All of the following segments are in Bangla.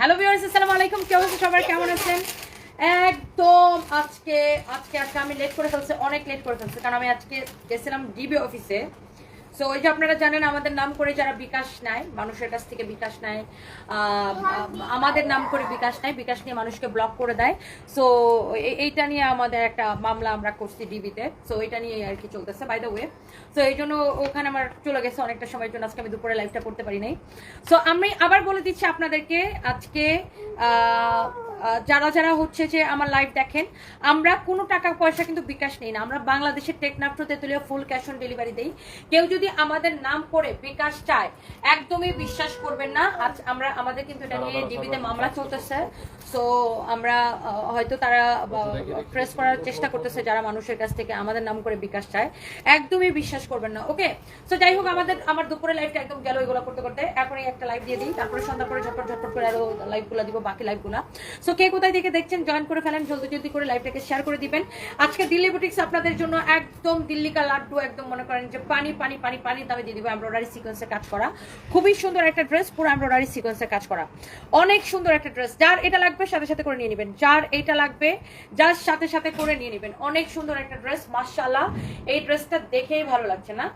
হ্যালো ভিউয়ার্স আসসালামু আলাইকুম। কেমন আছেন সবাই কেমন আছেন? একদম আজকে আজকে আজকে আমি লেট করে ফেলছি, অনেক লেট করে ফেলছি। কারণ আমি আজকে গেছিলাম ডিবি অফিসে সো ওই যে আপনারা জানেন, আমাদের নাম করে যারা বিকাশ নেয়, মানুষের কাছ থেকে বিকাশ নেয় আমাদের নাম করে বিকাশ নেয়, বিকাশ নিয়ে মানুষকে ব্লক করে দেয়। সো এইটা নিয়ে আমাদের একটা মামলা আমরা করছি ডিবিতে সো এটা নিয়ে আর কি চলতেছে বাই দ্য ওয়ে সো এই জন্য ওখানে আমার চলে গেছে অনেকটা সময়ের জন্য। আজকে আমি দুপুরে লাইভটা করতে পারি নাই। সো আমি আবার বলে দিচ্ছি আপনাদেরকে, আজকে যারা যারা হচ্ছে যে আমার লাইভ দেখেন আমরা কোনো টাকা পয়সা কিন্তু বিকাশ নেই না। আমরা বাংলাদেশের টেকনাফ্রো Tetulia full cash on delivery দেই। কেউ যদি আমাদের নাম করে বিকাশ চায় একদমই বিশ্বাস করবেন না। আজ আমরা আমাদের কিন্তু এটা নিয়ে ডিবিতে মামলা চলতেছে। সো আমরা হয়তো তারা প্রেস করার চেষ্টা করতেছে যারা মানুষের কাছ থেকে আমাদের নাম করে বিকাশ চায়। একদমই বিশ্বাস করবেন না। ওকে সো যাই হোক আমাদের আমার দুপুরে লাইভটা একদম গেল এগুলো করতে করতে। এখনই একটা লাইভ দিয়ে দিই। তারপরে সন্ধ্যা পরে ঝটপট ঝটপট করে আরও লাইভগুলো দিব বাকি লাইভগুলো সো কে কোথায় থেকে দেখছেন জয়েন করে ফেলেন, জলদি জলদি করে লাইভটাকে শেয়ার করে দিবেন। আজকে দিল্লি বুটিক্স আপনাদের জন্য একদম দিল্লি কা লাড্ডু একদম মনে করেন যে পানি পানি পানি পানি দামে দিয়ে দিব এমব্রয়ডারি সিকোয়েন্সে কাজ করা। খুবই সুন্দর একটা ড্রেস পুরো এমব্রয়ডারি সিকোয়েন্সে কাজ করা। অনেক সুন্দর একটা ড্রেস যার এটা লাগবে সাথে সাথে করে নিয়ে নেবেন। যার এইটা লাগবে, যার সাথে সাথে করে নিয়ে নেবেন। অনেক সুন্দর একটা ড্রেস মার্শাল্লাহ এই ড্রেসটা দেখেই ভালো লাগছে না?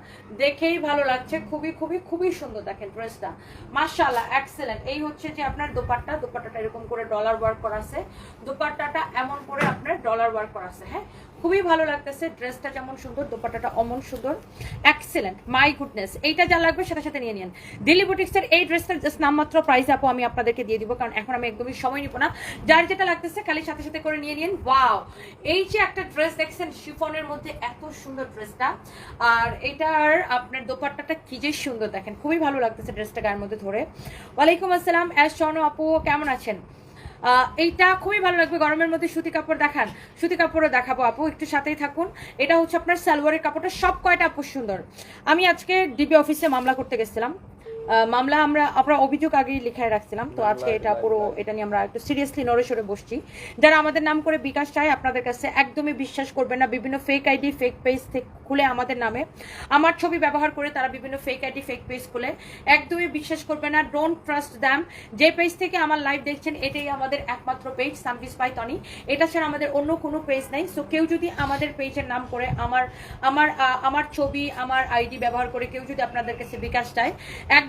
দেখেই ভালো লাগছে, খুবই খুবই খুবই সুন্দর দেখেন ড্রেসটা মার্শাল্লাহ এক্সেলেন্ট এই হচ্ছে যে আপনার দোপাট্টা, দোপাট্টাটা এরকম করে ডলার ওয়ার্ক আছে দোপাট্টাটা এমন করে আপনার ডলার ওয়ার্ক করা আছে হ্যাঁ? খুবই ভালো লাগতেছে ড্রেসটা যেমন সুন্দর, দোপাট্টাটা অমন সুন্দর। এক্সেলেন্ট মাই গুডনেস এইটা যা লাগবে সাথে সাথে নিয়ে নিন। দিল্লি বুটিক্সের এই ড্রেসটার জাস্ট নামমাত্র প্রাইস আপু আমি আপনাদেরকে দিয়ে দিব, কারণ এখন আমি একদমই সময় নিব না। যার যেটা লাগতেছে খালি সাথে সাথে করে নিয়ে নিন। ওয়াও এই যে একটা ড্রেস দেখছেন, শিফনের মধ্যে এত সুন্দর ড্রেসটা আর এটার আপনার দোপাট্টাটা কি যে সুন্দর দেখেন। খুবই ভালো লাগতেছে ড্রেসটা গায়ের মধ্যে ধরে। ওয়ালাইকুম আসসালাম, অ্যাশ আপু, কেমন আছেন? এইটা খুবই ভালো লাগবে। গরমের মধ্যে সুতি কাপড় দেখান। সুতি কাপড়ও দেখাবো আপু, একটু সাথেই থাকুন। এটা হচ্ছে আপনার সালোয়ারের কাপড়টা সব কয়টা আপু সুন্দর। আমি আজকে ডিবি অফিসে মামলা করতে গেছিলাম। মামলা আমরা আমরা অভিযোগ আগেই লিখায় রাখছিলাম, তো আজকে এটা পুরো এটা নিয়ে আমরা একটু সিরিয়াসলি নড়ে সরে বসছি। যারা আমাদের নাম করে বিকাশ চায়, আপনাদের কাছে একদমই বিশ্বাস করবেন না, বিভিন্ন ফেক আইডি ফেক পেজ থেকে খুলে আমাদের নামে। আমার ছবি ব্যবহার করে তারা বিভিন্ন ফেক আইডি ফেক পেজ খুলে। একদমই বিশ্বাস করবে না ডোন্ট ট্রাস্ট দ্যাম যে পেজ থেকে আমার লাইভ দেখছেন, এটাই আমাদের একমাত্র পেজ সামবিস পাই তনি এটা ছাড়া আমাদের অন্য কোনো পেজ নাই। সো কেউ যদি আমাদের পেজের নাম করে আমার আমার আমার ছবি, আমার আইডি ব্যবহার করে কেউ যদি আপনাদের কাছে বিকাশ চায়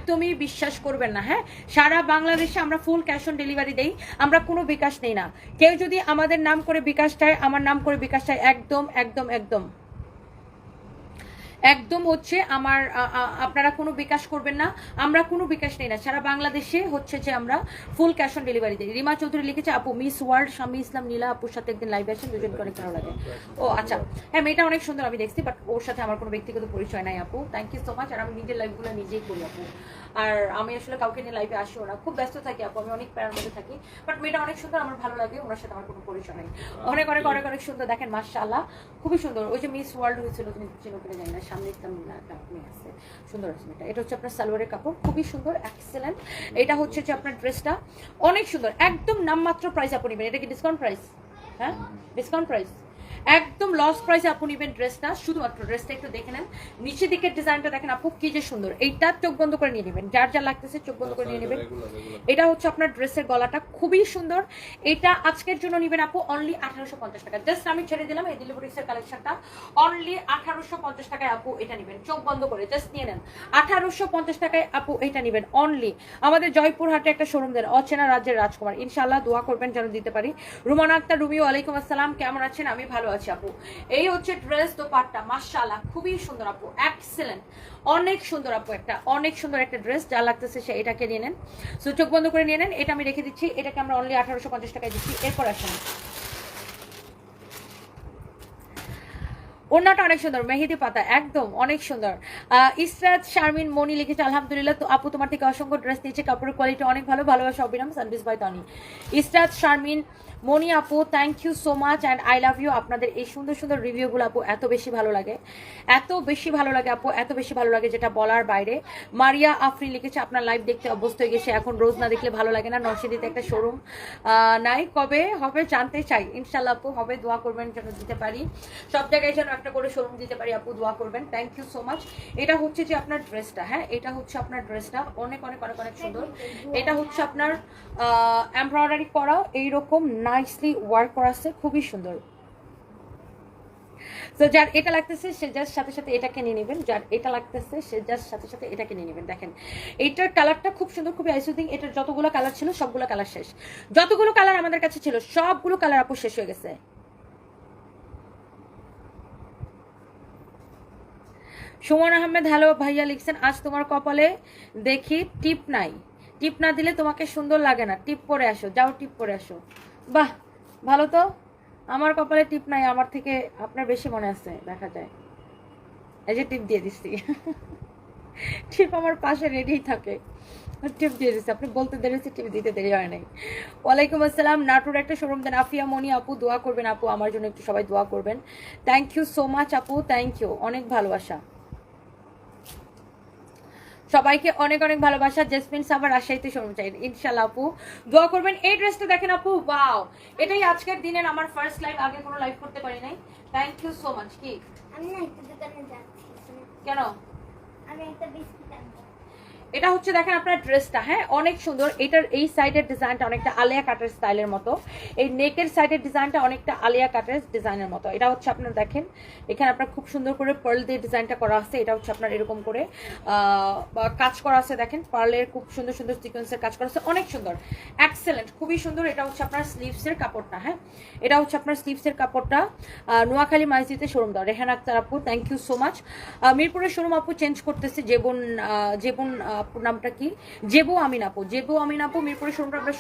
একদমই বিশ্বাস করবেন না হ্যাঁ? সারা বাংলাদেশে আমরা ফুল ক্যাশ অন ডেলিভারি দেই, আমরা কোনো বিকাশ নেই না। কেউ যদি আমাদের নাম করে বিকাশ চায়, আমার নাম করে বিকাশ চায়, একদম একদম একদম। একদম হচ্ছে আমার আপনারা কোনো বিকাশ করবেন না। আমরা কোনো বিকাশ নেই না। সারা বাংলাদেশে হচ্ছে যে আমরা ফুল ক্যাশ অন ডেলিভারি দিই। রিমা চৌধুরী লিখেছে, আপু মিস ওয়ার্ল্ড স্বামী ইসলাম, নীলা, আপুর সাথে একদিন লাইভ আসেন দুজনকে অনেক ভালো লাগে। ও আচ্ছা। হ্যাঁ মেয়েটা অনেক সুন্দর, আমি দেখছি বাট ওর সাথে আমার কোনো ব্যক্তিগত পরিচয় নাই, আপু। থ্যাংক ইউ সো মাচ আর আমি নিজের লাইভগুলো নিজেই করি, আপু। আর আমি আসলে কাউকে নিয়ে লাইভে আসিও না। খুব ব্যস্ত থাকি আপু আমি অনেক প্যারার মধ্যে থাকি। বাট মেয়েটা অনেক সুন্দর আমার ভালো লাগে ওনার সাথে আমার কোনো পরিচয় নেই। অনেক অনেক অনেক অনেক সুন্দর দেখেন মাশাআল্লাহ। খুবই সুন্দর। ওই যে মিস ওয়ার্ল্ড হয়েছিল তুমি চিনো করে জানি না সামনে মেয়ে আছে সুন্দর আছে মেয়েটা। এটা হচ্ছে আপনার সালোয়ারের কাপড় খুবই সুন্দর এক্সেলেন্ট এটা হচ্ছে যে আপনার ড্রেসটা অনেক সুন্দর একদম নামমাত্র প্রাইস আপনি নেবেন। এটা কি ডিসকাউন্ট প্রাইস হ্যাঁ? ডিসকাউন্ট প্রাইস একদম লস প্রাইসে আপনি নেবেন ড্রেসটা শুধুমাত্র ড্রেসটা একটু দেখে নেন। নিচের দিকের ডিজাইনটা দেখেন আপু কি যে সুন্দর। এইটা চোখ বন্ধ করে নিয়ে নেবেন। যার যা লাগতেছে চোখ বন্ধ করে নিয়ে নেবেন। এটা হচ্ছে আপনার ড্রেসের গলাটা খুবই সুন্দর। এটা আজকের জন্য নেবেন আপু অনলি আঠারোশো পঞ্চাশ টাকা। জাস্ট আমি ছেড়ে দিলাম এই ডিলিভারিসের কালেকশনটা অনলি আঠারোশো পঞ্চাশ টাকায় আপু এটা নেবেন। চোখ বন্ধ করে জাস্ট নিয়ে নেন। আঠারোশো পঞ্চাশ টাকায় আপু এটা নেবেন অনলি আমাদের জয়পুরহাটে একটা শোরুম দেন অচেনা রাজ্যের রাজকুমার। ইনশাল্লাহ দোয়া করবেন যেন দিতে পারি। রুমানা আক্তার রুমি ওয়ালাইকুম আসসালাম। কেমন আছেন? আমি ভালো আছি আপু। এই হচ্ছে ড্রেস দোপাট্টা, মাশাআল্লাহ, খুবই সুন্দর আপু এক্সেলেন্ট অনেক সুন্দর আপু একটা, অনেক সুন্দর একটা ড্রেস যা লাগতেছে সে এটাকে নিয়ে নেন। সো চোখ বন্ধ করে নিয়ে নেন, এটা আমি রেখে দিচ্ছি, এটাকে আমরা অনলি আঠারোশো পঞ্চাশ টাকায় দিচ্ছি, এরপর আসেন। ওনাটা অনেক সুন্দর, মেহেদি পাতা, একদম অনেক সুন্দর। ইসরাত, শারমিন, মনি লিখেছে, আলহামদুলিল্লাহ, তো আপু তোমার থেকে অসংখ্য ড্রেস নিয়েছে, কাপড়ের কোয়ালিটি অনেক ভালো, ভালোবাসা অবিরাম সানবিস বাই তনি ইসরাত, শারমিন মনি আপু thank you so much and I love you আপনাদের এই সুন্দর সুন্দর রিভিউগুলো আপু, এত বেশি ভালো লাগে। এত বেশি ভালো লাগে আপু, এত বেশি ভালো লাগে যেটা বলার বাইরে। মারিয়া আফরি লিখেছে, আপনার লাইভ দেখতে অভ্যস্ত হয়ে গেছে, এখন রোজ না দেখলে ভালো লাগে না। নরসিংদীতে একটা শোরুম নাই, কবে? হবে, জানতে চাই। ইনশাল্লাহ আপু, হবে, দোয়া করবেন যেন দিতে পারি। সব জায়গায় যেন একটা করে শোরুম দিতে পারি আপু, দোয়া করবেন। থ্যাংক ইউ সো মাচ এটা হচ্ছে যে আপনার ড্রেসটা হ্যাঁ? এটা হচ্ছে আপনার ড্রেসটা অনেক অনেক অনেক অনেক সুন্দর। এটা হচ্ছে আপনার এমব্রয়ডারি করা, এইরকম নাইসলি ওয়ার্ক করা আছে, খুবই সুন্দর। তো যার এটা লাগতেছে, সে জাস্ট সাথে সাথে এটাকে নিয়ে নেবেন। যার এটা লাগতেছে, সে জাস্ট সাথে সাথে এটাকে নিয়ে নেবেন। দেখেন এইটার কালারটা খুব সুন্দর, খুবই আইসুদিং এটার যতগুলো কালার ছিল, সবগুলো কালার শেষ। যতগুলো কালার আমাদের কাছে ছিল, সবগুলো কালার আপু শেষ হয়ে গেছে। সুমন আহমেদ হ্যালো ভাইয়া লিখছেন, আজ তোমার কপালে দেখি টিপ নাই। টিপ না দিলে তোমাকে সুন্দর লাগে না। টিপ পরে আসো, যাও টিপ পরে আসো। বাহ, ভালো তো। আমার কপালে টিপ নাই, আমার থেকে আপনার বেশি মনে আছে, দেখা যায়। এই যে টিপ দিয়ে দিচ্ছি। টিপ আমার পাশে রেডি থাকে। টিপ দিয়ে দিচ্ছি, আপনি বলতে দেরি টিপ দিতে দেরি হয় নাই। ওয়ালাইকুম আসসালাম, নাটুর একটা শোরুম দেন, আফিয়া, মনি, আপু, দোয়া করবেন, আপু, আমার জন্য একটু সবাই দোয়া করবেন। থ্যাংক ইউ সো মাচ আপু থ্যাংক ইউ অনেক ভালোবাসা। সবাইকে অনেক অনেক ভালোবাসা। জেসমিন সাবার রাজশাহীতে শোরুম চাই। ইনশাল্লাহ আপু দোয়া করবেন। এই ড্রেসটা দেখেন আপু ওয়াও। এটাই আজকের দিনের আমার ফার্স্ট লাইভ আগে কোনো লাইভ করতে পারি নাই। থ্যাংক ইউ সো মাচ কি? আমি না একটু দোকানে যাচ্ছি কেন? আমি একটা বিস্কিট এটা হচ্ছে দেখেন আপনার ড্রেসটা হ্যাঁ? অনেক সুন্দর। এটার এই সাইডের ডিজাইনটা অনেকটা আলিয়া কাটের স্টাইলের মতো। এই নেকের সাইডের ডিজাইনটা অনেকটা আলিয়া কাটের ডিজাইনের মতো। এটা হচ্ছে আপনার দেখেন এখানে আপনার খুব সুন্দর করে পার্ল দিয়ে ডিজাইনটা করা আছে। এটা হচ্ছে আপনার এরকম করে কাজ করা আছে দেখেন। পার্লের খুব সুন্দর সুন্দর সিকোয়েন্সের কাজ করা আছে। অনেক সুন্দর। এক্সেলেন্ট খুবই সুন্দর। এটা হচ্ছে আপনার স্লিভসের কাপড়টা হ্যাঁ? এটা হচ্ছে আপনার স্লিভসের কাপড়টা নোয়াখালী মাইজিতে শোরুম দাও রেহান আক্তার আপু থ্যাংক ইউ সো মাচ মিরপুরের শোরুম আপু চেঞ্জ করতেছে আহ, আপুর নামটা কি? জেবু আমিন আপু। জেবু আমিন আপু মিরপুরের শোরুমটা আমরা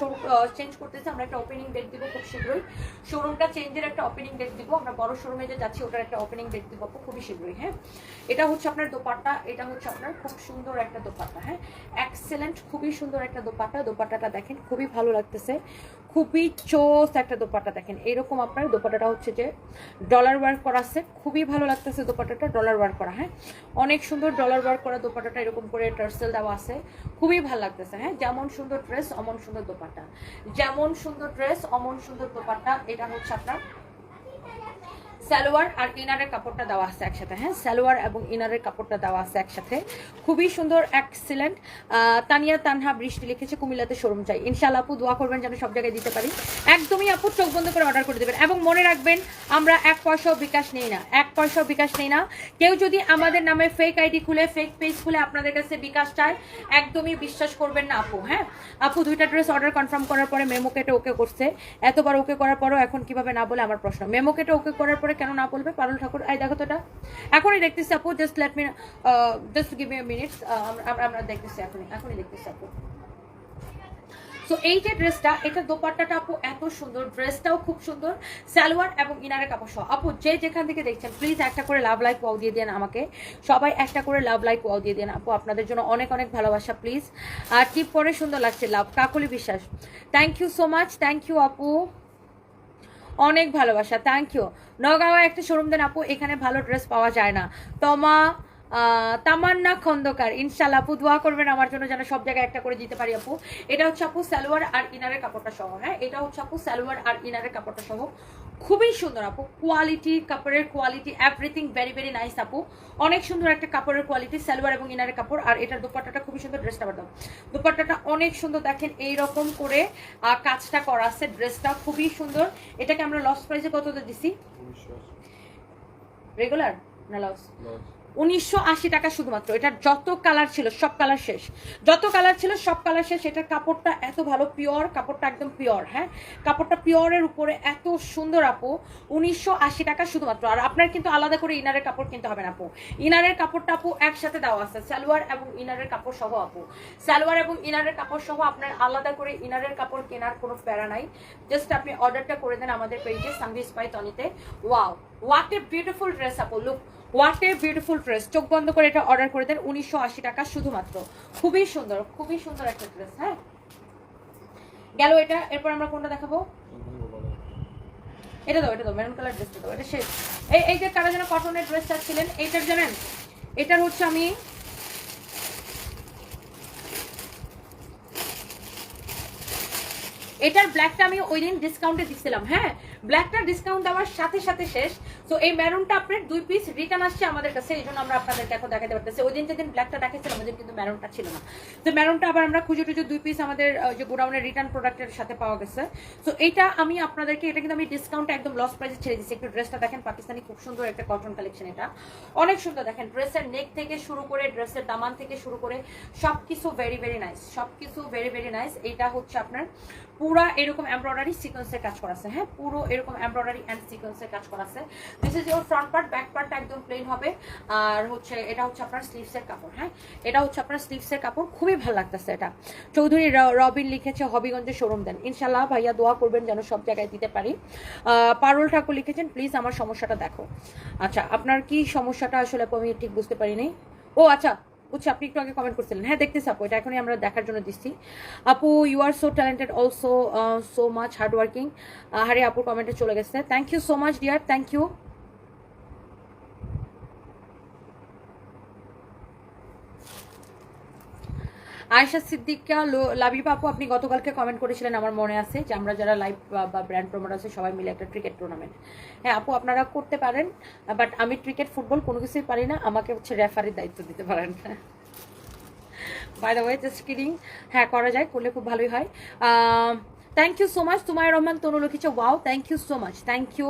চেঞ্জ করতেছি। আমরা একটা ওপেনিং ডেট দিব খুব শীঘ্রই। শোরুমটা চেঞ্জের একটা ওপেনিং ডেট দিব। আমরা বড় শোরুমে যে যাচ্ছি, ওটার একটা ওপেনিং ডেট দিব আপু খুবই শীঘ্রই হ্যাঁ? এটা হচ্ছে আপনার দোপাট্টা, এটা হচ্ছে আপনার খুব সুন্দর একটা দোপাট্টা হ্যাঁ? এক্সেলেন্ট খুবই সুন্দর একটা দোপাট্টা। দোপাট্টাটা দেখেন, খুবই ভালো লাগতেছে। খুবই চোস একটা দোপাট্টা দেখেন। এরকম আপনার দোপাট্টাটা হচ্ছে যে ডলার ওয়ার্ক করা আছে। খুবই ভালো লাগতেছে দোপাট্টাটা ডলার ওয়ার্ক করা হ্যাঁ? অনেক সুন্দর ডলার ওয়ার্ক করা দোপাট্টাটা, এরকম করে টার্সেল দেওয়া আছে, খুবই ভালো লাগতেছে হ্যাঁ? যেমন সুন্দর ড্রেস অমন সুন্দর দোপাট্টা। যেমন সুন্দর ড্রেস অমন সুন্দর দোপাট্টা, এটা হচ্ছে আপনার সালোয়ার আর ইনারের কাপড়টা দেওয়া আছে একসাথে হ্যাঁ? সালোয়ার এবং ইনারের কাপড়টা দেওয়া আছে একসাথে। খুবই সুন্দর এক্সিলেন্ট তানিয়া তানহা বৃষ্টি লিখেছে কুমিল্লাতে শোরুম চাই। ইনশাল্লাহ আপু দোয়া করবেন যেন সব জায়গায় দিতে পারি। একদমই আপু চোখ বন্ধ করে অর্ডার করে দেবেন। এবং মনে রাখবেন, আমরা এক পয়সাও বিকাশ নেই না। এক পয়সাও বিকাশ নেই না। কেউ যদি আমাদের নামে ফেক আইডি খুলে ফেক পেজ খুলে আপনাদের কাছে বিকাশ চায়, একদমই বিশ্বাস করবেন না আপু হ্যাঁ? আপু দুইটা ড্রেস অর্ডার কনফার্ম করার পরে মেমো কেটে ওকে করছে। এতবার ওকে করার পরেও এখন কীভাবে না বলে আমার প্রশ্ন। মেমো কেটে ওকে করার পরে কেন না বলবে? পারুল ঠাকুর আই দেখো তো এটা। এখনই দেখতেছি আপু just let me just give me minutes আমরা আমরা দেখতেছি এখনই এখনই দেখতেছি আপু। সো এই যে ড্রেসটা এটা দোপাট্টাটা আপু এত সুন্দর ড্রেসটাও খুব সুন্দর, সালোয়ার এবং ইনারের কাপড় সহ। আপু, যে যেখান থেকে দেখছেন প্লিজ একটা করে লাভ লাইক ওয়াও দিয়ে দেন আমাকে। সবাই একটা করে লাভ লাইক ওয়াও দিয়ে দেন আপু, আপনাদের জন্য অনেক অনেক ভালোবাসা প্লিজ আর টিপ পরে সুন্দর লাগছে love Kakoli Biswas. Thank you so much thank you আপু। অনেক ভালোবাসা থ্যাংক ইউ নগাঁও একটা শোরুম দেন আপু, এখানে ভালো ড্রেস পাওয়া যায় না। তমা তামান্না খন্দকার ইনশাল্লাহ আপু, দোয়া করবেন আমার জন্য যেন সব জায়গায় একটা করে দিতে পারি আপু। এটা হচ্ছে আপু সালোয়ার আর ইনারের কাপড়টা সহ হ্যাঁ? এটা হচ্ছে আপু সালোয়ার আর ইনারের কাপড়টা সহ। খুবই সুন্দর আপু। কোয়ালিটি কাপড়ের quality everything very very nice আপু। অনেক সুন্দর একটা কাপড়ের কোয়ালিটি সালোয়ার এবং ইনারের কাপড় আর এটার দোপাট্টাটা খুবই সুন্দর ড্রেসটা বাদ দুপাট্টাটা অনেক সুন্দর দেখেন এইরকম করে কাজটা করা আছে ড্রেসটা খুবই সুন্দর। এটাকে আমরা লস প্রাইসে কত দিছি? রেগুলার না লস উনিশশো আশি টাকা শুধুমাত্র। এটার যত কালার ছিল, সব কালার শেষ। যত কালার ছিল, সব কালার শেষ। এটার কাপড়টা এত ভালো পিওর কাপড়টা একদম পিওর হ্যাঁ? কাপড়টা পিওরের উপরে এত সুন্দর আপু, উনিশশো আশি টাকা শুধুমাত্র। আর আপনার কিন্তু আলাদা করে ইনারের কাপড় কিনতে হবে না আপু। ইনারের কাপড়টা আপু একসাথে দেওয়া আছে, সালোয়ার এবং ইনারের কাপড় সহ আপু। সালোয়ার এবং ইনারের কাপড় সহ আপনার আলাদা করে ইনারের কাপড় কেনার কোনো প্যারা নাই। জাস্ট আপনি অর্ডারটা করে দেন আমাদের পেজে সানভিস বাই তনিতে। Wow what a beautiful dress আপু look what a beautiful dress চোখ বন্ধ করে এটা অর্ডার করে দেন, উনিশশো আশি টাকা শুধুমাত্র। খুবই সুন্দর খুবই সুন্দর একটা ড্রেস হ্যাঁ? গেল এটা, এরপর আমরা কোনটা দেখাবো? এটা দাও এটা দাও মেরুন কালার ড্রেসটা দাও, এটা শেষ। এই এই যে কারা যেন কটনের ড্রেস চাচ্ছিলেন, এইটার জানেন? এটার হচ্ছে আমি এটার ব্ল্যাকটা আমি ওই দিন ডিসকাউন্টে দিচ্ছিলাম হ্যাঁ? ব্ল্যাকটা ডিসকাউন্ট দেওয়ার সাথে সাথে শেষ। তো এই মেরুনটা আপনার দুই পিস রিটার্ন আসছে আমাদের কাছে, এই জন্য আমরা আপনাদেরকে এখন দেখাতে পারতেছি। ওই দিন যেদিন ব্ল্যাকটা দেখাচ্ছিলাম ওই দিন কিন্তু মেরুনটা ছিল না। তো মেরুনটা আবার আমরা খুঁজে টুজে দুই পিস আমাদের যে গোডাউনের রিটার্ন প্রোডাক্টের সাথে পাওয়া গেছে। তো এটা আমি আপনাদেরকে, এটা কিন্তু আমি ডিসকাউন্টে একদম লস প্রাইসে ছেড়ে দিচ্ছি একটু ড্রেসটা দেখেন, পাকিস্তানি খুব সুন্দর একটা কটন কালেকশন এটা। অনেক সুন্দর, দেখেন ড্রেসের নেক থেকে শুরু করে ড্রেসের দামান থেকে শুরু করে, সবকিছু ভেরি ভেরি নাইস সবকিছু ভেরি ভেরি নাইস এটা হচ্ছে আপনার পুরা এরকম এমব্রয়ডারি সিকোয়েন্সের কাজ করা আছে। হ্যাঁ পুরো এরকম এমব্রয়ডারি অ্যান্ড সিকোয়েন্সের কাজ করা আছে। This is your front part back পার্টটা একদম প্লেন হবে। আর হচ্ছে, এটা হচ্ছে আপনার স্লিভসের কাপড় হ্যাঁ? এটা হচ্ছে আপনার স্লিভসের কাপড়, খুবই ভালো লাগতেছে এটা। চৌধুরী রবিন লিখেছে, হবিগঞ্জে শোরুম দেন। ইনশাল্লাহ ভাইয়া দোয়া করবেন যেন সব জায়গায় দিতে পারি। পারুল ঠাকুর লিখেছেন, প্লিজ আমার সমস্যাটা দেখো। আচ্ছা আপনার কি সমস্যাটা আসলে আমি ঠিক বুঝতে পারিনি ও আচ্ছা বুঝছি আপনি একটু আগে কমেন্ট করছিলেন। হ্যাঁ দেখতেছি আপু, এটা এখনই আমরা দেখার জন্য দিচ্ছি। আপু you are so talented also so much hard working হারে আপুর কমেন্টে চলে গেছে। Thank you so much dear thank you Ayesha Siddika, লো- লাবিবা আপু আপনি গতকালকে কমেন্ট করেছিলেন, আমার মনে আছে যে আমরা যারা লাইভ বা ব্র্যান্ড প্রমোট আছে, সবাই মিলে একটা ক্রিকেট টুর্নামেন্ট হ্যাঁ আপু, আপনারা করতে পারেন বাট আমি ক্রিকেট ফুটবল কোনো কিছুই পারি না, আমাকে হচ্ছে রেফারির দায়িত্ব দিতে পারেন। By the way just kidding হ্যাঁ করা যায়, করলে খুব ভালোই হয়। থ্যাংক ইউ সো মাচ তোমায় রহমান তনু লিখেছে wow thank you so much thank you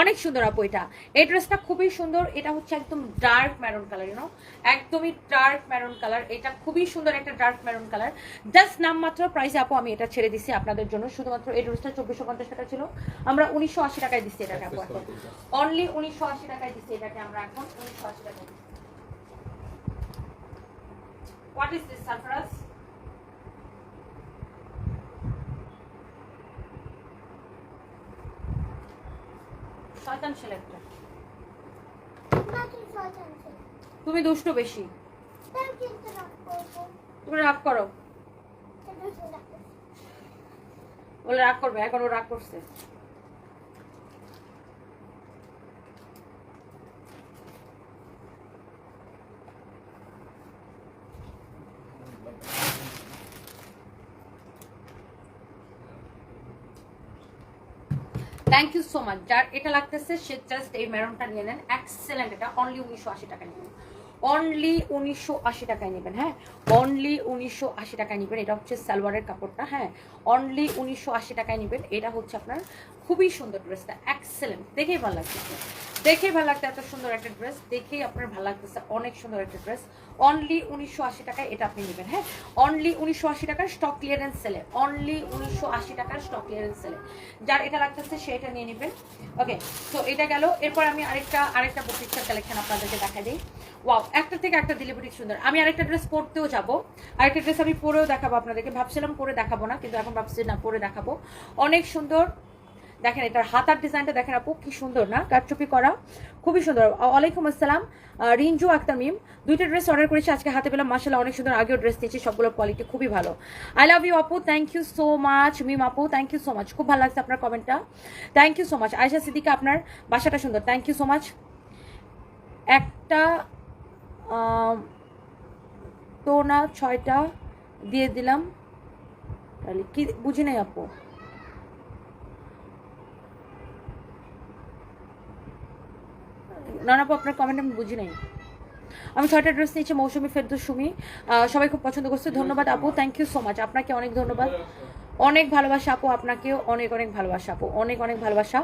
অনেক সুন্দর আপু এটা। এই ড্রেসটা খুবই সুন্দর। এটা হচ্ছে একদম dark maroon colour you know একদমই ডার্ক ম্যারুন কালার এটা খুবই সুন্দর একটা ডার্ক ম্যারুন কালার জাস্ট নামমাত্র প্রাইসে আপু আমি এটা ছেড়ে দিছি আপনাদের জন্য। শুধুমাত্র এই ড্রেসটা চব্বিশশো পঞ্চাশ টাকা ছিল। আমরা উনিশশো আশি টাকায় দিচ্ছি এটাকে আপু এখন। অনলি উনিশশো আশি টাকায় দিচ্ছি এটাকে আমরা এখন। উনিশশো আশি টাকায় দিচ্ছি is this, Sarfaraz? শয়তান একটা। তুমি দুষ্ট বেশি। তুমি রাগ করো। বলে রাগ করবে এখন ও রাগ করছে। থ্যাংক ইউ সো মাচ যার এটা লাগতেছে, সে জাস্ট এই মেরনটা নিয়ে নেন। এক্সেলেন্ট এটা অনলি উনিশশো আশি টাকা নেবেন। অনলি উনিশশো আশি টাকায় নেবেন হ্যাঁ? অনলি উনিশশো আশি টাকায় নেবেন। এটা হচ্ছে সালোয়ারের কাপড়টা হ্যাঁ? অনলি উনিশশো আশি টাকায় নেবেন। এটা হচ্ছে আপনার খুবই সুন্দর ড্রেসটা এক্সেলেন্ট দেখেই ভালো লাগতেছে। দেখেই ভালো লাগছে এত সুন্দর একটা ড্রেস দেখেই আপনার ভালো লাগতেছে, অনেক সুন্দর একটা ড্রেস অনলি উনিশশো আশি টাকায় এটা আপনি নেবেন হ্যাঁ? অনলি উনিশশো আশি টাকার স্টক ক্লিয়ারেন্স সেলে অনলি উনিশশো আশি টাকার স্টক ক্লিয়ারেন্স সেলে যার এটা লাগতেছে সেটা নিয়ে নেবেন। ওকে তো এটা গেল। এরপর আমি আরেকটা আরেকটা বুটিক্সের কালেকশন আপনাদেরকে দেখা দিই। ওয়াও একটা থেকে একটা বুটিক সুন্দর। আমি আরেকটা ড্রেস পরতেও যাব। আরেকটা ড্রেস আমি পরেও দেখাবো আপনাদেরকে। ভাবছিলাম পরে দেখাবো না, কিন্তু এখন ভাবছি না, পরে দেখাবো। অনেক সুন্দর। দেখেন, এটার হাতার ডিজাইনটা দেখেন আপু, কি সুন্দর, না? কাটচুপি করা, খুবই সুন্দর। ওয়ালাইকুম আসসালাম। রিঞ্জু আক্তার মিম দুইটা ড্রেস অর্ডার করেছি আজকে হাতে পেলাম। মাসাল্লাহ অনেক সুন্দর আগেও ড্রেস নিয়েছি, সবগুলোর কোয়ালিটি খুবই ভালো। আই লাভ ইউ আপু thank you so much Mim আপু থ্যাংক ইউ সো মাচ খুব ভালো লাগছে আপনার কমেন্টটা thank you so much Ayesha Siddika, আপনার বাসাটা সুন্দর। থ্যাংক ইউ সো মাচ একটা তো না ছয়টা দিয়ে দিলাম। তাহলে কি, বুঝি নাই আপু? না না আপনার কমেন্ট আমি বুঝি নাই। আমি ছয়টা ড্রেস নিয়েছি, মৌসুমি ফেরদৌস সুমি সবাই খুব পছন্দ করছে। ধন্যবাদ আপু থ্যাংক ইউ সো মাচ আপনাকে অনেক ধন্যবাদ। অনেক ভালোবাসা আপু, আপনাকেও অনেক অনেক ভালোবাসা আপু, অনেক অনেক ভালোবাসা।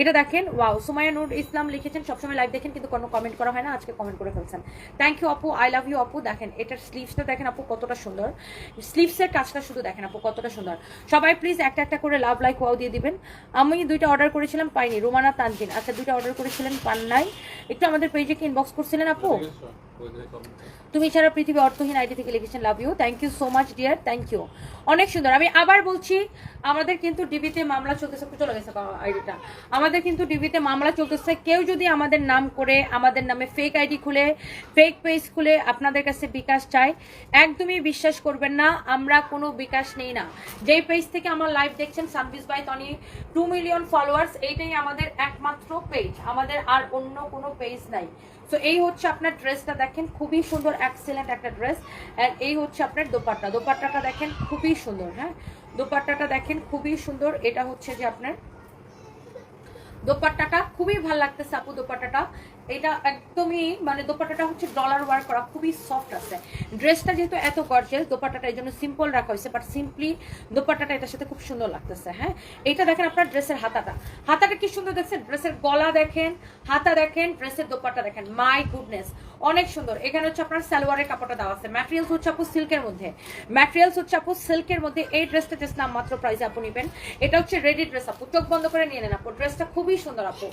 এটা দেখেন, ওয়াও, সুমাইয়া নুর ইসলাম লিখেছেন, সবসময় লাইভ দেখেন, কিন্তু কোনো কমেন্ট করা হয় না, আজকে কমেন্ট করে ফেলছেন। থ্যাংক ইউ আপু আই লাভ ইউ আপু, দেখেন, এটার স্লিভসটা দেখেন আপু, কতটা সুন্দর। স্লিভসের কাজটা শুধু দেখেন আপু, কতটা সুন্দর। সবাই প্লিজ একটা একটা করে লাভ লাইক ওয়াও দিয়ে দিবেন। আমি দুইটা অর্ডার করেছিলাম, পাইনি, রোমানা তানজিন। আচ্ছা দুইটা অর্ডার করেছিলেন, পান নাই। একটু আমাদের পেজে কি ইনবক্স করছিলেন আপু? তুমি ছাড়া পৃথিবী অর্থহীন আইডি থেকে লিখেছেন love you. Thank you so much dear thank you অনেক সুন্দর। আমি আবার বলছি, আমাদের কিন্তু ডিবিতে মামলা চলতেছে। চলে গেছে আইডিটা। আমাদের কিন্তু ডিবিতে মামলা চলতেছে। কেউ যদি আমাদের নাম করে, আমাদের নামে ফেক আইডি খুলে ফেক পেজ খুলে আপনাদের কাছে বিকাশ চায়, একদমই বিশ্বাস করবেন না, আমরা কোনো বিকাশ নেই না। যেই পেজ থেকে আমার লাইভ দেখছেন সানবিস by Toni two million followers এইটাই আমাদের একমাত্র পেজ আমাদের আর অন্য কোনো পেজ নাই। তো এই হচ্ছে আপনার ড্রেসটা দেখেন, খুবই সুন্দর এক্সেলেন্ট একটা ড্রেস এন্ড এই হচ্ছে আপনার দোপাট্টা। দোপাট্টাটা দেখেন, খুবই সুন্দর হ্যাঁ? দোপাট্টাটা দেখেন, খুবই সুন্দর। এটা হচ্ছে যে আপনার দোপাট্টাটা। খুবই ভালো লাগতেছে আপু দোপাট্টাটা। এটা একদমই মানে দোপাট্টাটা হচ্ছে ডলার ওয়ার করা, খুবই সফট আছে। ড্রেসটা যেহেতু এত গর্জেস দোপাট্টাটা এই জন্য সিম্পল রাখা হয়েছে বাট সিম্পলি দোপাট্টাটা এটার সাথে খুব সুন্দর লাগতেছে হ্যাঁ? এটা দেখেন আপনার ড্রেসের হাতাটা। হাতাটা কি সুন্দর দেখছেন? ড্রেসের গলা দেখেন, হাতা দেখেন ড্রেসের দোপাট্টা দেখেন। মাই গুডনেস অনেক সুন্দর। এখানে হচ্ছে আপনার সালোয়ারের কাপড়টা দেওয়া আছে। ম্যাটেরিয়ালস হচ্ছে আপু সিল্কের মধ্যে। ম্যাটেরিয়ালস হচ্ছে আপু সিল্কের মধ্যে। এই ড্রেসটা জাস্ট নাম মাত্র প্রাইসে আপু নিবেন। এটা হচ্ছে রেডি ড্রেস আপু। চোখ বন্ধ করে নিয়ে নেন আপু। ড্রেসটা খুবই সুন্দর আপু।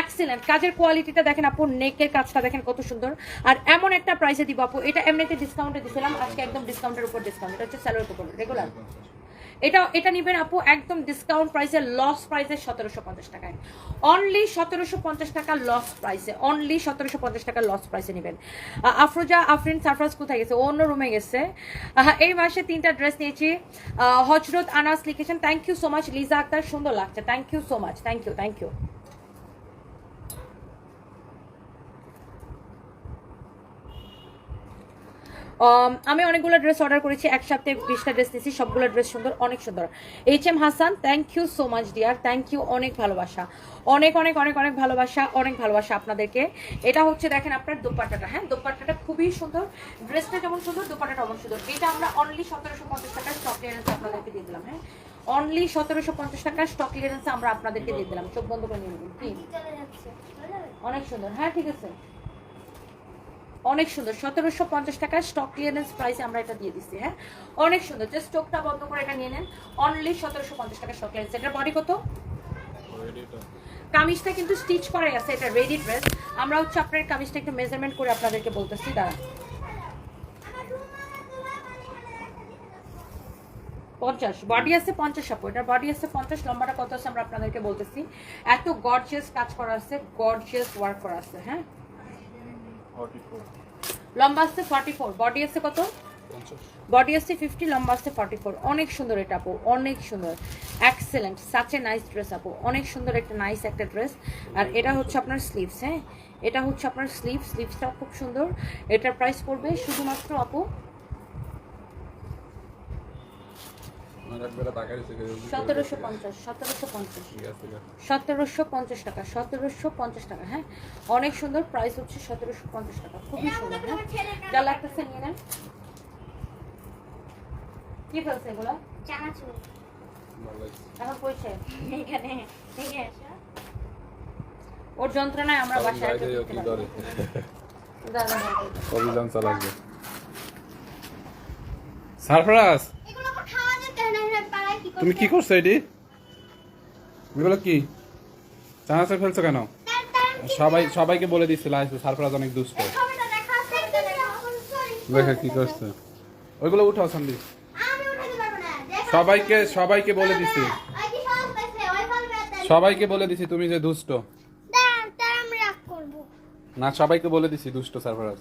এক্সিলেন্ট কাজের কোয়ালিটিটা দেখেন আপু নেকের কাজটা দেখেন কত সুন্দর। আর এমন একটা প্রাইসে দিব আপু, এটা এমনিতে ডিসকাউন্টে দিছিলাম, আজকে একদম ডিসকাউন্টের উপর ডিসকাউন্ট এটা হচ্ছে সালোয়ার কাপড় রেগুলার এটা এটা নিবেন আপু একদম ডিসকাউন্ট প্রাইসে লস প্রাইসে সতেরোশো পঞ্চাশ টাকায়। অনলি সতেরোশো পঞ্চাশ টাকা লস প্রাইসে অনলি সতেরোশো পঞ্চাশ টাকা লস প্রাইসে নেবেন। আফরোজা, আফরিন, সারফরাজ কোথায় গেছে? অন্য রুমে গেছে। এই মাসে তিনটা ড্রেস নিয়েছি। হজরত আনাস লিখেছেন thank you so much Liza Akter সুন্দর লাগছে। Thank you so much thank you thank you আমি অনেকগুলো ড্রেস অর্ডার করেছি এক সপ্তাহে বিশটা ড্রেস নিয়েছি সবগুলো ড্রেস সুন্দর অনেক সুন্দর। H M Hasan thank you so much dear thank you অনেক ভালোবাসা। অনেক অনেক অনেক অনেক ভালোবাসা অনেক ভালোবাসা আপনাদেরকে। এটা হচ্ছে দেখেন আপনার দোপাট্টাটা হ্যাঁ দোপাট্টাটা খুবই সুন্দর। ড্রেসটা যেমন সুন্দর দোপাট্টাটা অমন সুন্দর। এটা আমরা অনলি সতেরোশো পঞ্চাশ টাকার স্টক ক্লিয়ারেন্স আপনাদেরকে দিয়ে দিলাম হ্যাঁ। অনলি সতেরোশো পঞ্চাশ টাকার স্টক ক্লিয়ারেন্স আমরা আপনাদেরকে দিয়ে দিলাম। চোখ বন্ধ করে নিয়ে নেবেন কি অনেক সুন্দর হ্যাঁ ঠিক আছে। অনেক সুন্দর। সতেরোশো পঞ্চাশ টাকার স্টক ক্লিয়ারেন্স প্রাইসে আমরা এটা দিয়ে দিচ্ছি হ্যাঁ? অনেক সুন্দর। জাস্ট স্টকটা বন্ধ করে এটা নিয়ে নেন। অনলি সতেরোশো পঞ্চাশ টাকার স্টক ক্লিয়ারেন্স এটার বডি কত? কামিজটা কিন্তু স্টিচ করাই আছে এটা রেডি ড্রেস আমরা হচ্ছে আপনার কামিজটা একটু মেজারমেন্ট করে আপনাদেরকে বলতেছি দাঁড়া পঞ্চাশ। বডি আছে পঞ্চাশ আপু। এটা বডি আছে পঞ্চাশ লম্বাটা কত আছে আমরা আপনাদেরকে বলতেছি। এত গর্জিয়াস কাজ করা আছে গর্জিয়াস ওয়ার্ক করা আছে হ্যাঁ? লম্বা আসছে ফর্টি ফোর বডি আসছে কত? বডি আসছে ফিফটি লম্বা আসছে ফর্টি ফোর অনেক সুন্দর এটা আপু অনেক সুন্দর। Excellent such a nice dress আপু অনেক সুন্দর একটা নাইস একটা ড্রেস আর এটা হচ্ছে আপনার স্লিভস হ্যাঁ? এটা হচ্ছে আপনার স্লিভ স্লিভসটা খুব সুন্দর। এটার প্রাইস পড়বে শুধুমাত্র আপু সতেরোশো পঞ্চাশ সতেরোশো পঞ্চাশ। সতেরোশো পঞ্চাশ টাকা সতেরোশো পঞ্চাশ টাকা হ্যাঁ? অনেক সুন্দর প্রাইস হচ্ছে সতেরোশো পঞ্চাশ টাকা খুবই সুন্দর হ্যাঁ? যা লাগতেছে নিয়ে নেন। কি ফেলছে এগুলো? এখন পয়সা এখানে ওর যন্ত্রণায় আমরা বাসায় সারফরাজ এগুলো আবার খাওয়া যেতে না না পাড়ায় কি করছে তুমি কি করছ এটি এগুলো কি? চানাচে ফেলছো কেন? সবাই, সবাইকে বলে দিচ্ছিল আসবে সারফরাজ অনেক দুষ্ট। দেখা কি করছে। ওইগুলো উঠাও সন্দী সবাইকে সবাইকে বলে দিছি। সবাইকে বলে দিছি, তুমি যে দুষ্ট। না, সবাইকে বলে দিছি, দুষ্ট সারফরাজ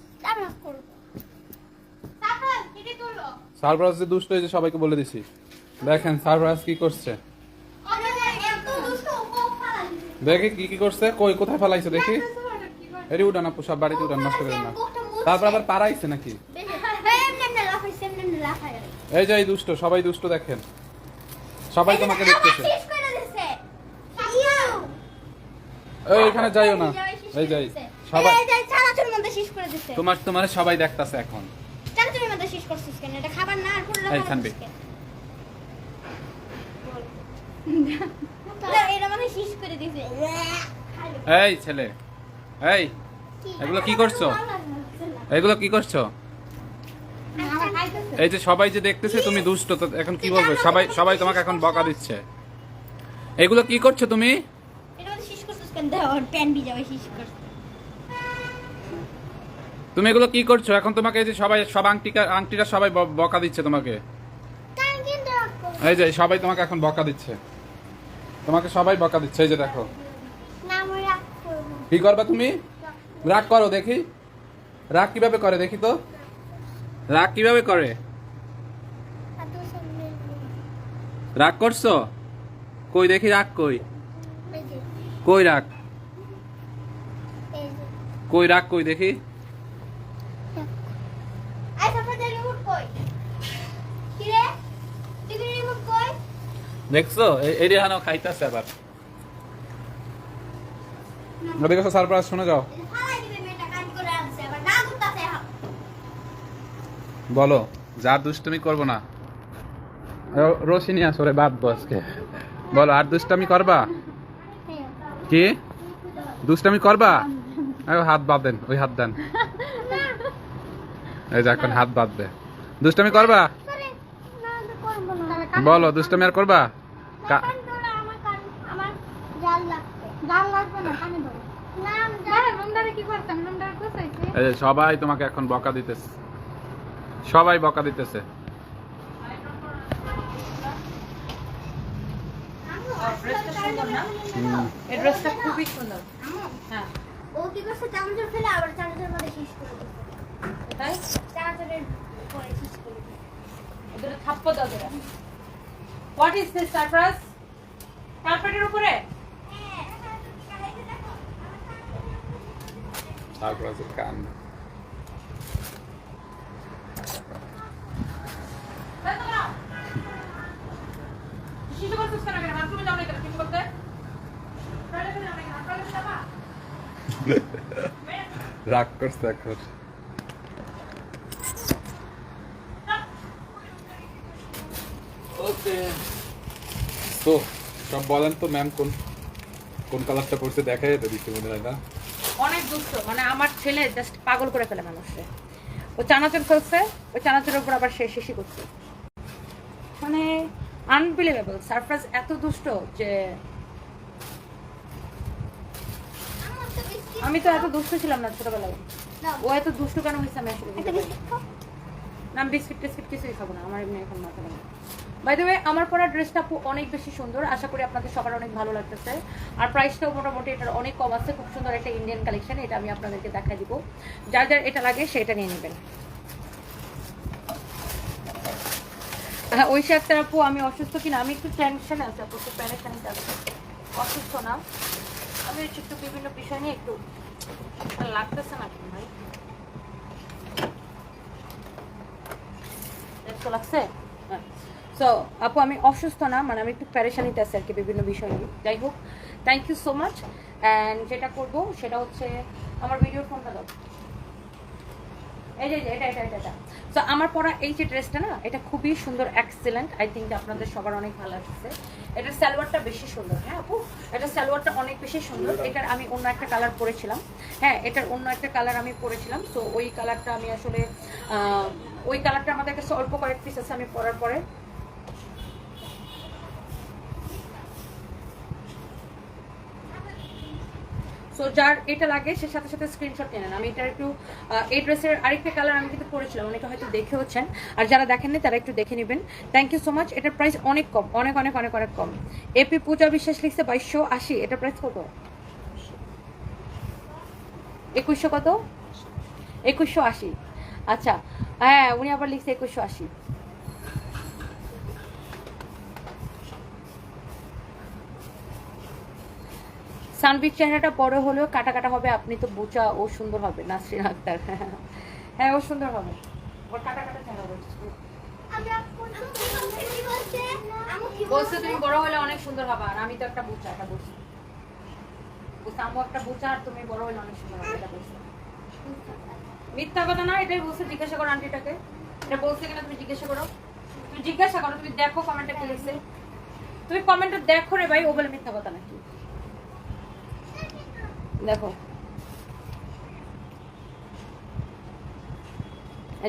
সারফরাজ যে দুষ্ট যে সবাইকে বলে দিছি। দেখেন সারফরাজ কি করছে? দেখে কি কি করছে? কই কোথায় ফেলাইছে দেখি? এটি উঠান আপু সব বাড়িতে উঠান নষ্ট করেন না। তারপর আবার পাড়াইছে নাকি? এই যে এই দুষ্ট সবাই দুষ্ট দেখেন। সবাই তোমাকে দেখতেছে। এখানে যাইও না। এই যাই। সবাই করে তোমার তোমার সবাই দেখতাছে এখন। চানাচুরের মধ্যে শেষ করছিস কেন এটা খাবার না আর পুরো এই, ছেলে এই এগুলো কি করছ? এগুলো কি করছ? এই যে সবাই যে দেখতেছে তুমি দুষ্ট এখন কি বলব? সবাই সবাই তোমাকে এখন বকা দিচ্ছে। এগুলো কি করছ তুমি? তুমি এগুলো কি করছ? এখন তোমাকে এই যে সবাই সব আংটিকা আংটিরা সবাই বকা দিচ্ছে তোমাকে। এই যে সবাই তোমাকে এখন বকা দিচ্ছে। তোমাকে সবাই বকা দিচ্ছে এই যে দেখো। কি করবা তুমি? রাগ করো দেখি। রাগ কীভাবে করে দেখি তো। রাগ কীভাবে করে? রাগ করছ? কই দেখি রাগ কই। কই রাগ? কই রাগ কই দেখি আই সাপোর্ট রিমোট কই কি রে তুই রিমোট কই দেখছ? এই খাইতেছে আবার। বলো যা দুষ্টুমি করব না। র- রোশিনী আসরে বাদ বসকে বলো, আর দুষ্টামি করবা? কি? দুষ্টামি করবা? হাত বাদ দেন, ওই হাত দেন। এই যে, এখন হাত বাঁধবে দুষ্টামি করবা সরে না আমি করব না বলো দুষ্টামি আর করবা? সবাই তোমাকে এখন বকা দিতেছে। সবাই বকা দিতেছে। ড্রেসটা সুন্দর হোয়াট ইজ দিস সারপ্রাইজ কার্পেটের উপরে? তারপর কান শিশু করছিস কেন কেন বাথরুমে যাও না কেন কিছু করতে রাগ করছে এখন। তো সব বলেন তো ম্যাম কোন কোন কালারটা পড়ছে দেখাই যেতে দিচ্ছে মনে হয় না। অনেক দুষ্ট মানে আমার ছেলে জাস্ট পাগল করে ফেলে মানুষে ও চানাচুর ফেলছে ওই চানাচুরের উপর আবার সে শেষই করছে। মানে আনবিলিভেবল সারপ্রাইজ এত দুষ্ট যে আমি তো এত দুষ্ট ছিলাম না ছোটবেলায়। ও এত দুষ্ট কেন হয়েছে আমি আসলে না। বিস্কিট টিস্কিট কিছুই খাব না আমার এমনি এখন মাথা নেই বাই দ্য ওয়ে আমার পরা ড্রেসটা অনেক বেশি সুন্দর। আশা করি আপনাদের সবার অনেক ভালো লাগতেছে। আর প্রাইসটাও মোটামুটি এটার অনেক কম আছে। খুব সুন্দর একটা ইন্ডিয়ান কালেকশন এটা আমি আপনাদেরকে দেখাই দিব। যার যার এটা লাগে, সেটা নিয়ে নেবেন। হ্যাঁ ওই আক্তার আপু আমি অসুস্থ কিনা? আমি একটু টেনশনে আছি আপু, একটু প্যারেশানিতে আছি। অসুস্থ না। আমি একটু বিভিন্ন বিষয় নিয়ে একটু লাগতেছে না কেন ভাই? লাগছে? সো আপু, আমি অসুস্থ না মানে আমি একটু প্যারেশানিতে আছি আর কি বিভিন্ন বিষয় নিয়ে। যাই হোক thank you so much and যেটা করব, সেটা হচ্ছে আমার ভিডিওর ফোনটা দাও। এটা এটা এটা তো আমার পরা এই যে ড্রেসটা না, এটা খুবই সুন্দর এক্সেলেন্ট আই থিঙ্ক আপনাদের সবার অনেক ভালো লাগছে। এটার সালোয়ারটা বেশি সুন্দর হ্যাঁ আপু? এটার সালোয়ারটা অনেক বেশি সুন্দর। এটার আমি অন্য একটা কালার পরেছিলাম। হ্যাঁ এটার অন্য একটা কালার আমি পরেছিলাম। তো ওই কালারটা আমি আসলে ওই কালারটা আমাদের কাছে অল্প কয়েক পিস আছে আমি পরার পরে সো যার এটা লাগে, সে সাথে সাথে স্ক্রিনশট নেন। আমি এটা একটু এই ড্রেসের আরেকটা কালার আমি কিন্তু পরেছিলাম অনেকে হয়তো দেখেওছেন। আর যারা দেখেননি, তারা একটু দেখে নেবেন। থ্যাংক ইউ সো মাচ এটার প্রাইস অনেক কম, অনেক অনেক অনেক অনেক কম। এপি পূজা বিশ্বাস লিখছে বাইশশো আশি। এটার প্রাইস কত? একুশশো কত? একুশশো আশি। আচ্ছা হ্যাঁ উনি আবার লিখছে একুশশো আশি। সানবির চেহারাটা বড় হলেও কাটা কাটা হবে, আপনি তো বোচা, ও সুন্দর হবে, নাসরিন আক্তার। হ্যাঁ ও সুন্দর হবে। ওর কাটা কাটা চেহারা তুমি বড় হলে অনেক সুন্দর হবে, আর আমি তো একটা বোচা, এটা বলছি। একটা বোচা, আর তুমি বড় হলে অনেক সুন্দর হবে, এটা মিথ্যা কথা না, এটাই জিজ্ঞাসা এটা বলছে কিনা, তুমি জিজ্ঞাসা করো। তুমি জিজ্ঞাসা করো, তুমি দেখো কমেন্টে কি লিখছে। তুমি কমেন্টে দেখো রে ভাই, ও বলে মিথ্যা কথা নাকি? দেখো।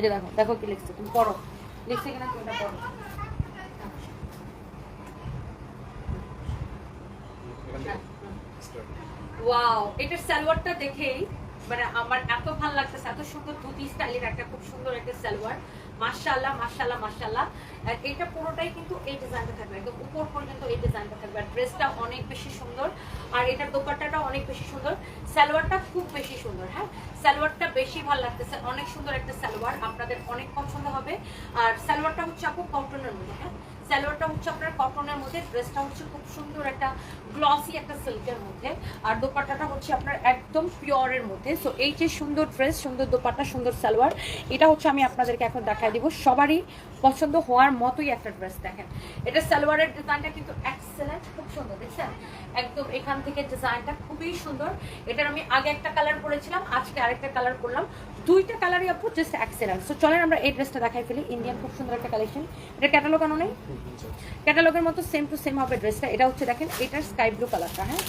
যে দেখো দেখো কি লিখছে, তুমি পড়ো। লিখছে কিনা তুমি এটা পড়ো। সালোয়ারটা দেখেই মানে আমার এত ভালো লাগতেছে, এত সুন্দর ধুতি স্টাইলের একটা, খুব সুন্দর একটা সালোয়ার। মার্শাল্লাহ মার্শাল্লাহ আর এটা পুরোটাই কিন্তু এই ডিজাইনটা থাকবে। একদম উপর পর্যন্ত এই ডিজাইনটা থাকবে। আর ড্রেসটা অনেক বেশি সুন্দর। আর এটার দোপাট্টাটা অনেক বেশি সুন্দর। সালোয়ারটা খুব বেশি সুন্দর হ্যাঁ? সালোয়ারটা বেশি ভালো লাগতেছে। অনেক সুন্দর একটা সালোয়ার। আপনাদের অনেক পছন্দ হবে। আর সালোয়ারটা হচ্ছে আপু কটনের মধ্যে হ্যাঁ? সালোয়ারটা হচ্ছে আপনার কটনের মধ্যে, ড্রেসটা হচ্ছে খুব সুন্দর একটা গ্লসি একটা সিল্কের মধ্যে। আর দোপাট্টাটা হচ্ছে আপনার একদম পিওরের মধ্যে। সো এই যে সুন্দর ড্রেস সুন্দর দোপাট্টা, সুন্দর সালোয়ার, এটা হচ্ছে আমি আপনাদেরকে এখন দেখাই দিব। সবারই পছন্দ হওয়ার মতোই একটা ড্রেস দেখেন। এটা সালোয়ারের ডিজাইনটা কিন্তু এক্সেলেন্ট খুব সুন্দর, দেখছেন? একদম এখান থেকে ডিজাইনটা খুবই সুন্দর। এটার আমি আগে একটা কালার পরেছিলাম, আজকে আরেকটা কালার করলাম দুইটা কালারই আপু জাস্ট এক্সেলেন্ট সো চলেন আমরা এই ড্রেসটা দেখাই ফেলি। ইন্ডিয়ান খুব সুন্দর একটা কালেকশন এটা ক্যাটালগ আনো নেই? ক্যাটালগের মতো সেম টু সেম হবে ড্রেসটা এটা হচ্ছে দেখেন, এটার স্কাই ব্লু কালারটা হ্যাঁ?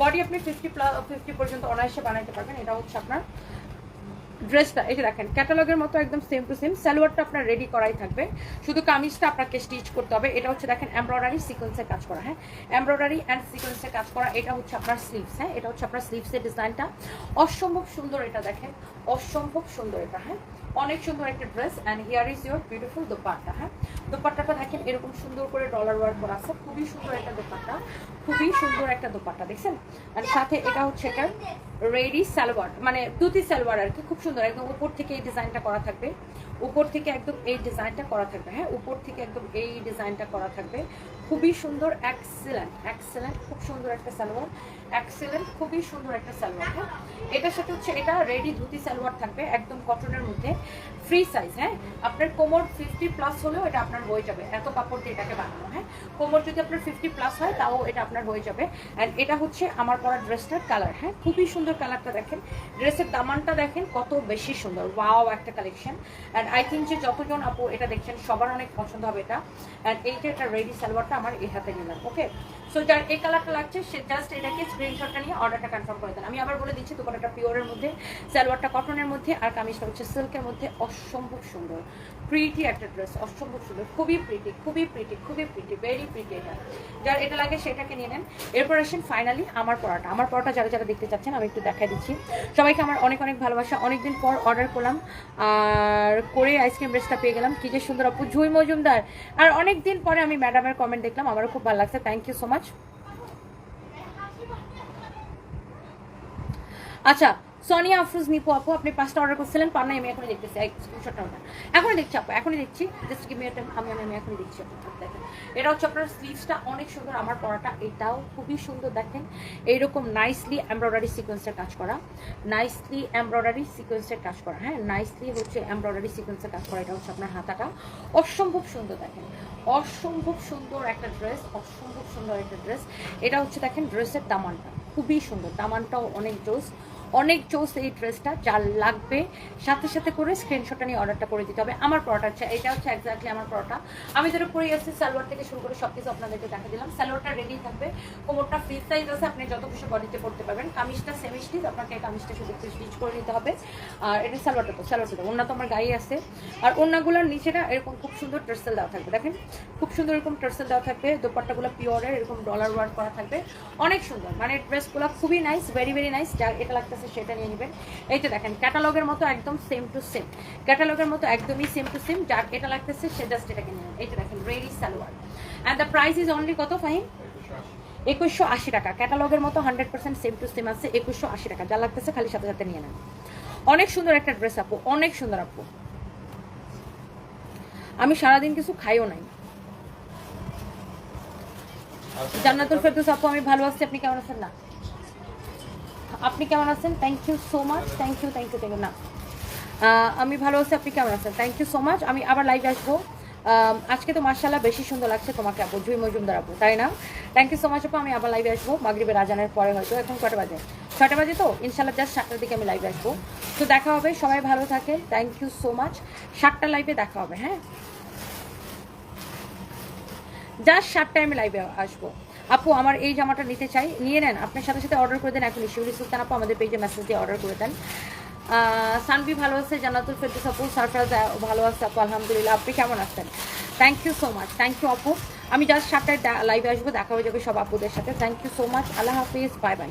বডি আপনি ফিফটি প্লাস ফিফটি পর্যন্ত অনায়াসে বানাইতে পারবেন। এটা হচ্ছে আপনার ড্রেসটা, এই দেখেন ক্যাটালগের মতো একদম সেম টু সেম সালোয়ারটা আপনার রেডি করাই থাকবে। শুধু কামিজটা আপনাকে স্টিচ করতে হবে, এটা হচ্ছে দেখেন এমব্রয়ডারি সিকোয়েন্সের কাজ করা হ্যাঁ? এমব্রয়ডারি অ্যান্ড সিকোয়েন্সের কাজ করা, এটা হচ্ছে আপনার স্লিভস হ্যাঁ? এটা হচ্ছে আপনার স্লিভসের ডিজাইনটা অসম্ভব সুন্দর এটা দেখেন, অসম্ভব সুন্দর এটা হ্যাঁ? অনেক সুন্দর একটা dress and here is your beautiful dupatta হ্যাঁ? দোপাট্টাটা দেখেন এরকম সুন্দর করে ডলার ওয়ার্ক করা আছে। খুবই সুন্দর একটা দোপাট্টা, খুবই সুন্দর একটা দোপাট্টা, দেখছেন? আর সাথে এটা হচ্ছে এটা রেডি সালোয়ার মানে দুতি সালোয়ার আর কি, খুব সুন্দর, একদম উপর থেকে এই ডিজাইনটা করা থাকবে। উপর থেকে একদম এই ডিজাইনটা করা থাকবে হ্যাঁ? উপর থেকে একদম এই ডিজাইনটা করা থাকবে। খুবই সুন্দর এক্সেলেন্ট এক্সেলেন্ট খুব সুন্দর একটা সালোয়ার। এক্সেলেন্ট খুবই সুন্দর একটা সালোয়ার হ্যাঁ? এটার সাথে হচ্ছে এটা রেডি ধুতি সালোয়ার থাকবে একদম কটনের মধ্যে। ফ্রি সাইজ হ্যাঁ? আপনার কোমর ফিফটি প্লাস হলেও এটা আপনার হয়ে যাবে। এত কাপড় দিয়ে এটাকে বানানো হ্যাঁ? কোমর যদি আপনার ফিফটি প্লাস হয়, তাও এটা আপনার হয়ে যাবে। অ্যান্ড এটা হচ্ছে আমার পরা ড্রেসটার কালার হ্যাঁ? খুবই সুন্দর কালারটা দেখেন। ড্রেসের দামানটা দেখেন, কত বেশি সুন্দর। ওয়াও একটা কালেকশন অ্যান্ড আই থিঙ্ক যে যতজন আপু এটা দেখছেন, সবার অনেক পছন্দ হবে এটা। অ্যান্ড এইটা একটা রেডি সালোয়ারটা। আমার এই হাতে নিলাম ওকে সো যার এই কালারটা লাগছে, সে জাস্ট এটাকে স্ক্রিনশটটা নিয়ে অর্ডারটা কনফার্ম করে দেন। আমি আবার বলে দিচ্ছি, দোকানটা পিওরের মধ্যে, সালোয়ারটা কটনের মধ্যে, আর কামিজটা হচ্ছে সিল্কের মধ্যে। অসম্ভব সুন্দর। প্রিটি একটা ড্রেস অসম্ভব সুন্দর। খুবই প্রিটি খুবই প্রিটি খুবই প্রিটি ভেরি প্রিটি এটা। যার এটা লাগে, সেটাকে নিয়ে নেন। এরপর আসেন ফাইনালি আমার পড়াটা আমার পড়াটা যারা যারা দেখতে চাচ্ছেন, আমি একটু দেখাই দিচ্ছি। সবাইকে আমার অনেক অনেক ভালোবাসা। অনেকদিন পর অর্ডার করলাম। আর করে আইসক্রিম ড্রেসটা পেয়ে গেলাম। কি যে সুন্দর আপু ঝুই মজুমদার। আর অনেক দিন পরে আমি ম্যাডামের কমেন্ট দেখলাম। আমারও খুব ভালো লাগছে। থ্যাংক ইউ সো মাচ আচ্ছা সোনিয়া আফরোজ নিপু আপু আপনি পাঁচটা অর্ডার করছিলেন পান নাই আমি এখনই দেখতেছি। স্ক্রিনশটটা এখনই দেখছি আপু, এখনই দেখছি। জাস্ট গিভ মি আমি আমি এখনই দেখছি দেখেন এটা হচ্ছে আপনার স্লিভসটা অনেক সুন্দর আমার পরাটা। এটাও খুবই সুন্দর দেখেন। এইরকম নাইসলি এমব্রয়ডারি সিকোয়েন্সের কাজ করা। নাইসলি এমব্রয়ডারি সিকোয়েন্সের কাজ করা। হ্যাঁ নাইসলি হচ্ছে এমব্রয়ডারি সিকোয়েন্সের কাজ করা। এটা হচ্ছে আপনার হাতাটা। অসম্ভব সুন্দর দেখেন। অসম্ভব সুন্দর একটা ড্রেস অসম্ভব সুন্দর একটা ড্রেস এটা হচ্ছে দেখেন ড্রেসের দামানটা খুবই সুন্দর। দামানটাও অনেক জোস। অনেক জোস এই ড্রেসটা যা লাগবে। সাথে সাথে করে স্ক্রিনশটটা নিয়ে অর্ডারটা করে দিতে হবে। আমার পরোটা হচ্ছে, এটা হচ্ছে এক্স্যাক্টলি আমার পরোটা। আমি যেটা পরে আসছি সালোয়ার থেকে শুরু করে সব কিছু আপনাদেরকে দেখা দিলাম। সালোয়ারটা রেডি থাকবে। কোমরটা ফ্রি সাইজ আছে, আপনি যত কিছু বডিতে পড়তে পারবেন। কামিজটা সেমি স্টিচ আপনাকে কামিজটা শুধু একটু স্টিচ করে নিতে হবে। আর এটা সালোয়ারটা তো সালোয়ারটা তো ওনা তো আমার গায়ে আছে। আর ওনাগুলোর নিচেটা এরকম খুব সুন্দর টার্সেল দেওয়া থাকবে, দেখেন। খুব সুন্দর এরকম টার্সেল দেওয়া থাকবে। দোপাট্টাগুলো পিওরের এরকম ডলার ওয়ার্ক করা থাকবে। অনেক সুন্দর মানে ড্রেসগুলো খুবই নাইস ভেরি ভেরি নাইস যা এটা লাগতেছে সেটা নিয়ে নেবেন। এই তো দেখেন ক্যাটালগের মতো একদম সেম টু সেম ক্যাটালগের মতো একদমই সেম টু সেম যার এটা লাগতেছে, সে জাস্ট এটাকে নিয়ে নেবেন। এই তো দেখেন ready salwar. And the price is only কত ফাইন একুশশো আশি টাকা। ক্যাটালগের মতো hundred percent same to same আছে, একুশশো আশি টাকা। যা লাগতেছে, খালি সাথে সাথে নিয়ে নেন। অনেক সুন্দর একটা ড্রেস আপু। অনেক সুন্দর, আপু। আমি সারাদিন কিছু খাইও নাই। জান্নাতুল ফেরদৌস আপু, আমি ভালো আছি। আপনি কেমন আছেন? না। আপনি কেমন আছেন? Thank you so much thank you thank you thank you না। আমি ভালো আছি, আপনি কেমন আছেন? থ্যাংক ইউ সো মাচ আমি আবার লাইভে আসব। আজকে তো মার্শাল্লাহ বেশি সুন্দর লাগছে তোমাকে, আপু, জুই মজুমদার আপু, তাই না? থ্যাংক ইউ সো মাচ আপু, আমি আবার লাইভে আসব। মাগরিবের আজানের পরে হয়তো, এখন কটা বাজে? ছটা বাজে তো? ইনশাল্লাহ জাস্ট সাতটার দিকে আমি লাইভে আসব। তো দেখা হবে, সবাই ভালো থাকে থ্যাংক ইউ সো মাচ সাতটা লাইভে দেখা হবে হ্যাঁ? জাস্ট সাতটায় আমি লাইভে আসব। আপু, আমার এই জামাটা নিতে চাই। নিয়ে নেন আপনার সাথে সাথে অর্ডার করে দেন। এখন শিউরি সুলতান আপু আমাদের পেজে মেসেজ দিয়ে অর্ডার করে দেন। সানবি ভালো আছে, জান্নাতুল ফেরদুস আপু সারফরাজ ভালো আছে আপু, আলহামদুলিল্লাহ। আপনি কেমন আছেন? Thank you so much thank you আপু। আমি জাস্ট সাতটায় লাইভে আসব, দেখা হয়ে যাবে সব আপুদের সাথে। Thank you so much Allah Hafiz bye by